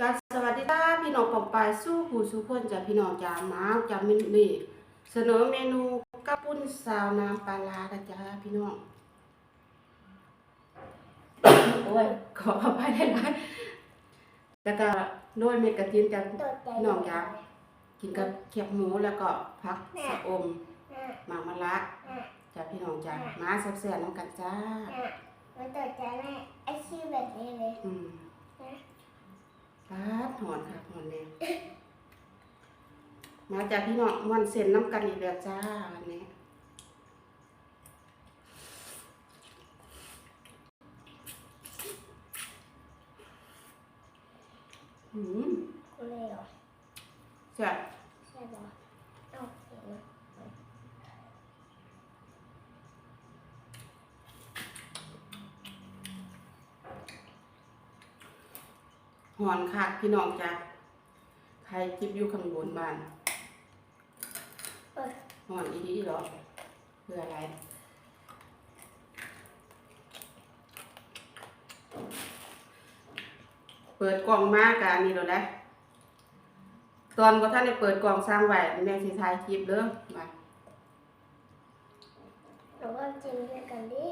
กาสวัสดีจ้าพี่น้องปองปายสู้ผู้สู้คนจะพี่น้องจ้ามาจ้ามินนี่เสนอเมนูกระปุ้นซาวน้ำปลาร้านจ้าพี่น้องโอ้ยขออภัยได้ไหมแล้วก็โรยเม็ดกระเทียมจ้าพี่น้องจ้ากินกับเขียบหมูแล้วก็ผักสะอมหมากมะระจ้าพี่น้องจ้ามาแซ่บๆน้ำกันจ้ามันต่อใจแม่ไอชื่อแบบนี้เลย หอนค่ะหอนเนี่ยมาจากพี่น้องมันเส้นน้ำกันอีกแล้วจ้าวันนี้อืมกูเลยเหรอแซ่บ ใช่ปะเอาเสียงมา หอนค่ะพี่น้องจ้าใครจิบอยู่ข้างบนบ้านเปิดหอนอีดีเหรอเพื่ออะไรเปิดกล่องมากกันนี่เราได้ตอนบ่ท่านได้เปิดกล่องสร้างไว้แม่สิถ่ายคลิปเด้อมาเราก็จิ้มด้วยกันดิ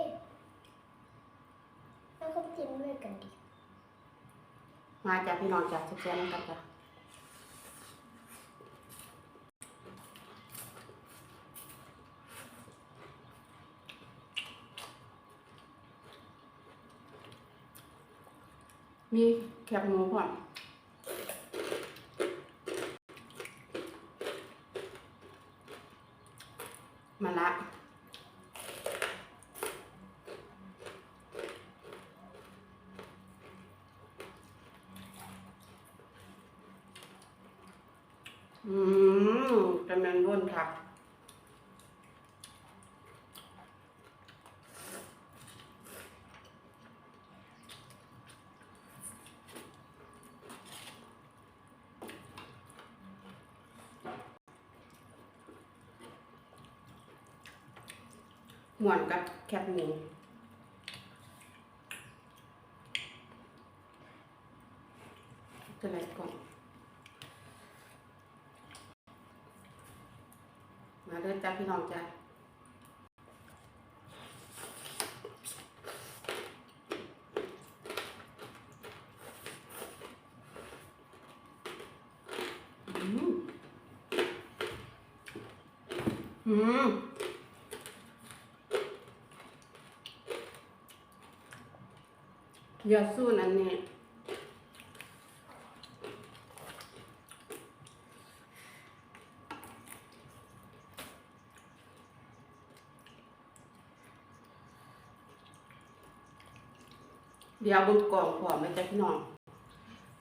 แล้วก็จิ้มด้วยกันดิ มาจากพี่น้องจากแซ่บๆนำกันจ้ะมีแคบหมูพร้อมมะละ อืมกำลังร่นค่ะหมวนกับแคบหมูจะอะไรก่อน มา เดินจ้าพี่น้องจ้าอืมอืมอย่าสู้นั่นนี่ย เดี๋ยวบนกล่องพร้อมมันจะพี่น้อง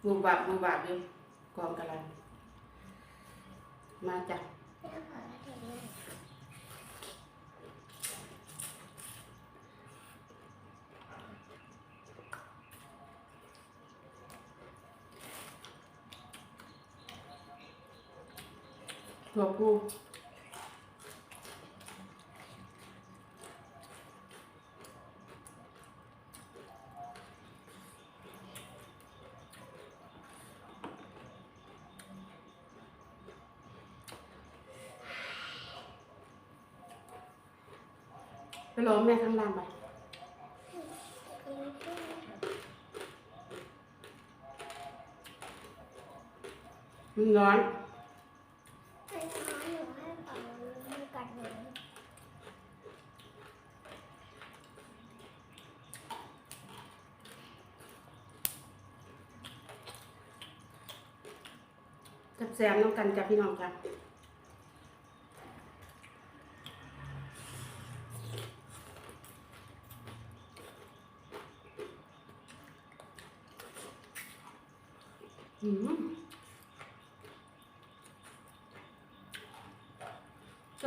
บูบาบบูบาบอยู่กล่องกันเลยมาจ้ะไม่เอาขอแล้วเดี๋ยวแม่ตัวผู้ รอแม่ข้างล่างไปมันร้อนให้น้องหนูให้เป่ามือกันูจับแซมน้ำกันจ้ะพี่น้องจ้ะ จะ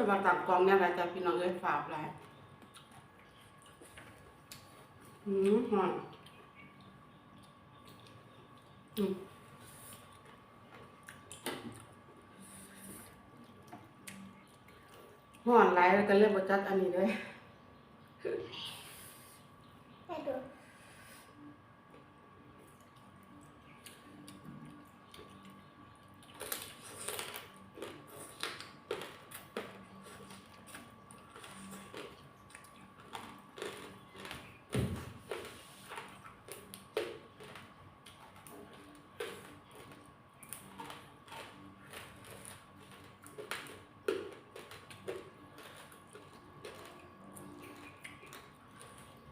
มาตัดกองเนี่ยอะไรจ้ะพี่น้องเอ้ยฝากอะไรอืมหอมอืมห่อนไรแล้วก็เลือกบจัดอันนี้เลยให้ดู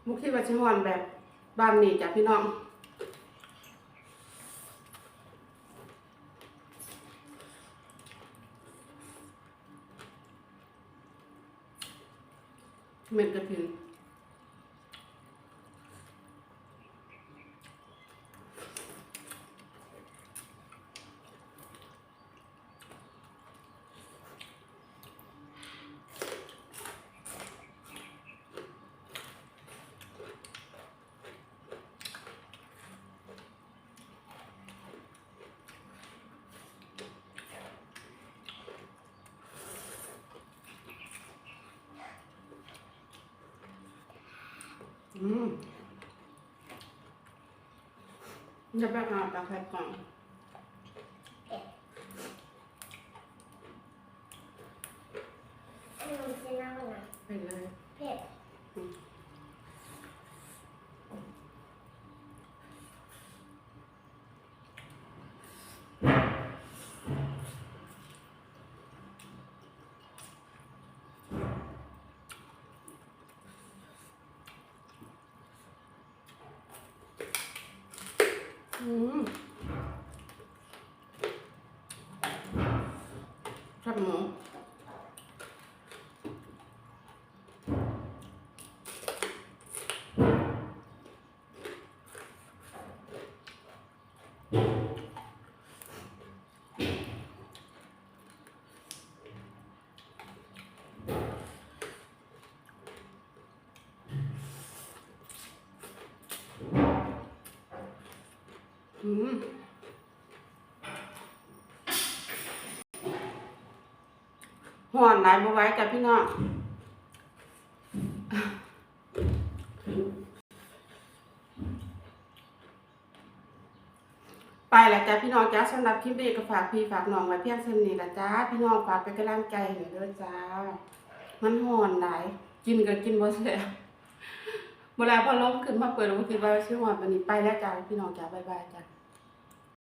มุกคิดว่าชิฮอนแบบบ้านนี้จ้ะพี่น้องเม็ดกระถิน จะไปหาปลาไข่กล่องอันนี้จะเน่านะ ไปเลย เผ็ด อืมชอบหมู อืมห่อนไหลายบ่ไว้จ้ะพี่น้องไปละจ้ะพี่น้องจ้าสำหรับคลิปนี้ก็ฝากพี่ฝากน้องไว้เพียงเท่านี้ละจ้าพี่น้องฝากเป็นกำลังใจให้เด้อจ้า มันห่อนหลายกินก็กินบ่แซ่บเวลาพอล้มขึ้นมาเปิดล้วก็คิดว่าชื่อว่าวันนี้ไปแล้วจ้าพี่น้องจ้าบ๊ายบายจ้า